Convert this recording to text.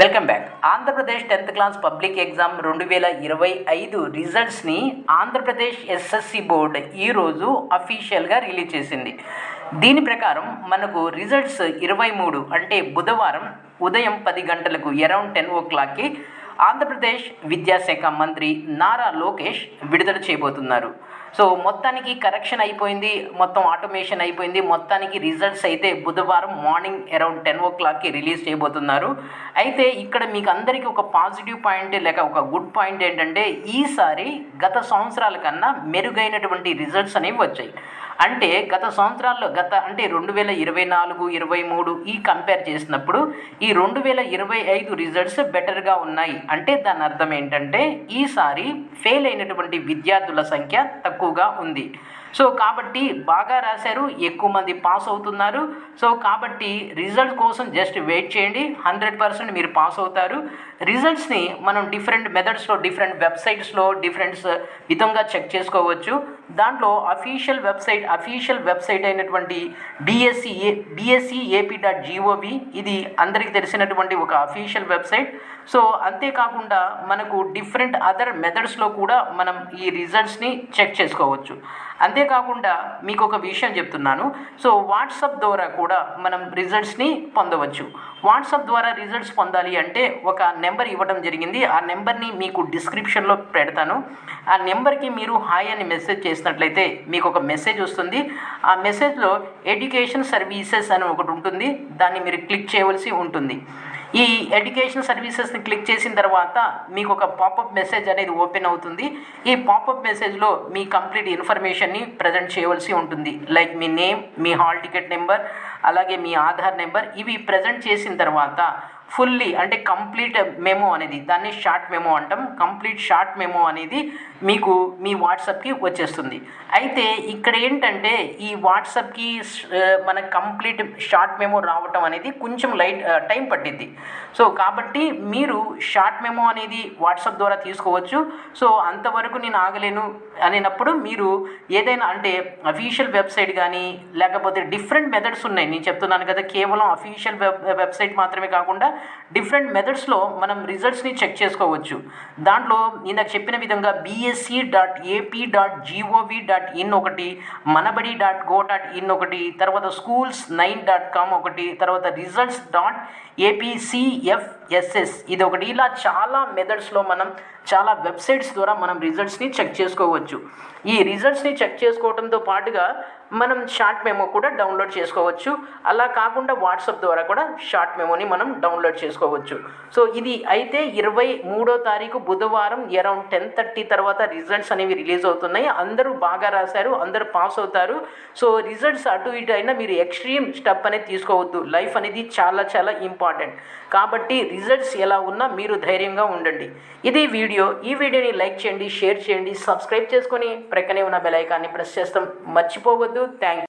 Welcome back. Andhra Pradesh tenth class public exam రెండు వేల ఇరవై ఐదు రిజల్ట్స్ని ఆంధ్రప్రదేశ్ ఎస్ఎస్సి బోర్డ్ ఈరోజు అఫీషియల్గా రిలీజ్ చేసింది. దీని ప్రకారం మనకు రిజల్ట్స్ ఇరవై మూడు అంటే బుధవారం ఉదయం పది గంటలకు అరౌండ్ టెన్ ఓ క్లాక్కి ఆంధ్రప్రదేశ్ విద్యాశాఖ మంత్రి నారా లోకేష్ విడుదల చేయబోతున్నారు. సో మొత్తానికి కరెక్షన్ అయిపోయింది మొత్తం ఆటోమేషన్ అయిపోయింది. మొత్తానికి రిజల్ట్స్ అయితే బుధవారం మార్నింగ్ అరౌండ్ టెన్ ఓ క్లాక్కి రిలీజ్ చేయబోతున్నారు. అయితే ఇక్కడ మీకు అందరికీ ఒక పాజిటివ్ పాయింట్ లేక ఒక గుడ్ పాయింట్ ఏంటంటే ఈసారి గత సంవత్సరాల కన్నా మెరుగైనటువంటి రిజల్ట్స్ అనేవి వచ్చాయి. అంటే గత సంవత్సరాల్లో గత అంటే రెండు వేల ఇరవై నాలుగు ఇరవై మూడు ఈ కంపేర్ చేసినప్పుడు ఈ రెండు వేల ఇరవై ఐదు రిజల్ట్స్ బెటర్గా ఉన్నాయి. అంటే దాని అర్థం ఏంటంటే ఈసారి ఫెయిల్ అయినటువంటి విద్యార్థుల సంఖ్య తక్కువగా ఉంది. సో కాబట్టి బాగా రాశారు ఎక్కువ మంది పాస్ అవుతున్నారు. సో కాబట్టి రిజల్ట్ కోసం జస్ట్ వెయిట్ చేయండి. హండ్రెడ్ పర్సెంట్ మీరు పాస్ అవుతారు. రిజల్ట్స్ని మనం డిఫరెంట్ మెథడ్స్లో డిఫరెంట్ వెబ్సైట్స్లో డిఫరెంట్ విధంగా చెక్ చేసుకోవచ్చు. దాంట్లో అఫీషియల్ వెబ్సైట్ అఫీషియల్ వెబ్సైట్ అయినటువంటి DSC A BSC AP dot GOV ఇది అందరికీ తెలిసినటువంటి ఒక అఫీషియల్ వెబ్సైట్ సో అంతేకాకుండా మనకు డిఫరెంట్ అదర్ మెథడ్స్లో కూడా మనం ఈ రిజల్ట్స్ని చెక్ చేసుకోవచ్చు. అంతే అంతేకాకుండా మీకు ఒక విషయం చెప్తున్నాను. సో వాట్సాప్ ద్వారా కూడా మనం రిజల్ట్స్ని పొందవచ్చు. వాట్సాప్ ద్వారా రిజల్ట్స్ పొందాలి అంటే ఒక నెంబర్ ఇవ్వడం జరిగింది. ఆ నెంబర్ని మీకు డిస్క్రిప్షన్లో పెడతాను. ఆ నెంబర్కి మీరు హాయ్ అని మెసేజ్ చేసినట్లయితే మీకు ఒక మెసేజ్ వస్తుంది. ఆ మెసేజ్లో ఎడ్యుకేషన్ సర్వీసెస్ అని ఒకటి ఉంటుంది. దాన్ని మీరు క్లిక్ చేయవలసి ఉంటుంది. ఈ ఎడ్యుకేషన్ సర్వీసెస్ని క్లిక్ చేసిన తర్వాత మీకు ఒక పాపప్ మెసేజ్ అనేది ఓపెన్ అవుతుంది. ఈ పాపప్ మెసేజ్లో మీ కంప్లీట్ ఇన్ఫర్మేషన్ని ప్రజెంట్ చేయవలసి ఉంటుంది. లైక్ మీ నేమ్ మీ హాల్ టికెట్ నెంబర్ అలాగే మీ ఆధార్ నెంబర్ ఇవి ప్రజెంట్ చేసిన తర్వాత ఫుల్లీ అంటే కంప్లీట్ మెమో అనేది దాన్ని షార్ట్ మెమో అంటాం. కంప్లీట్ షార్ట్ మెమో అనేది మీకు మీ వాట్సాప్కి వచ్చేస్తుంది. అయితే ఇక్కడ ఏంటంటే ఈ వాట్సాప్కి మన కంప్లీట్ షార్ట్ మెమో రావటం అనేది కొంచెం లైట్ టైం పట్టింది సో కాబట్టి మీరు షార్ట్ మెమో అనేది వాట్సాప్ ద్వారా తీసుకోవచ్చు. సో అంతవరకు నేను ఆగలేను అనేటప్పుడు మీరు ఏదైనా అంటే అఫీషియల్ వెబ్సైట్ కానీ లేకపోతే డిఫరెంట్ మెథడ్స్ ఉన్నాయి. నేను చెప్తున్నాను కదా కేవలం అఫీషియల్ వెబ్ వెబ్సైట్ మాత్రమే కాకుండా డిఫరెంట్ మెథడ్స్లో మనం రిజల్ట్స్ని చెక్ చేసుకోవచ్చు. దాంట్లో ఇందాక చెప్పిన విధంగా BS BSC dot AP dot GOV dot in ఒకటి Manabadi dot go dot in ఒకటి తర్వాత స్కూల్స్ నైన్ డాట్ కామ్ ఒకటి తర్వాత రిజల్ట్స్ డాట్ ఏపీసీఎఫ్ఎస్ఎస్ ఇది ఒకటి. ఇలా చాలా మెథడ్స్లో మనం చాలా వెబ్సైట్స్ ద్వారా మనం రిజల్ట్స్ని చెక్ చేసుకోవచ్చు. ఈ రిజల్ట్స్ని చెక్ చేసుకోవడంతో పాటుగా మనం షార్ట్ మెమో కూడా డౌన్లోడ్ చేసుకోవచ్చు. అలా కాకుండా వాట్సాప్ ద్వారా కూడా షార్ట్ మెమోని మనం డౌన్లోడ్ చేసుకోవచ్చు. సో ఇది అయితే ఇరవై మూడో తారీఖు బుధవారం అరౌండ్ టెన్ థర్టీ తర్వాత తర్వాత రిజల్ట్స్ అనేవి రిలీజ్ అవుతున్నాయి. అందరూ బాగా రాశారు అందరూ పాస్ అవుతారు. సో రిజల్ట్స్ అటు ఇటు అయినా మీరు ఎక్స్ట్రీమ్ స్టెప్ అనేది తీసుకోవద్దు. లైఫ్ అనేది చాలా చాలా ఇంపార్టెంట్ కాబట్టి రిజల్ట్స్ ఎలా ఉన్నా మీరు ధైర్యంగా ఉండండి. ఇది వీడియో. ఈ వీడియోని లైక్ చేయండి షేర్ చేయండి సబ్స్క్రైబ్ చేసుకొని ప్రక్కనే ఉన్న బెల్ ఐకాన్ని ప్రెస్ చేస్తాం. మర్చిపోవద్దు. థ్యాంక్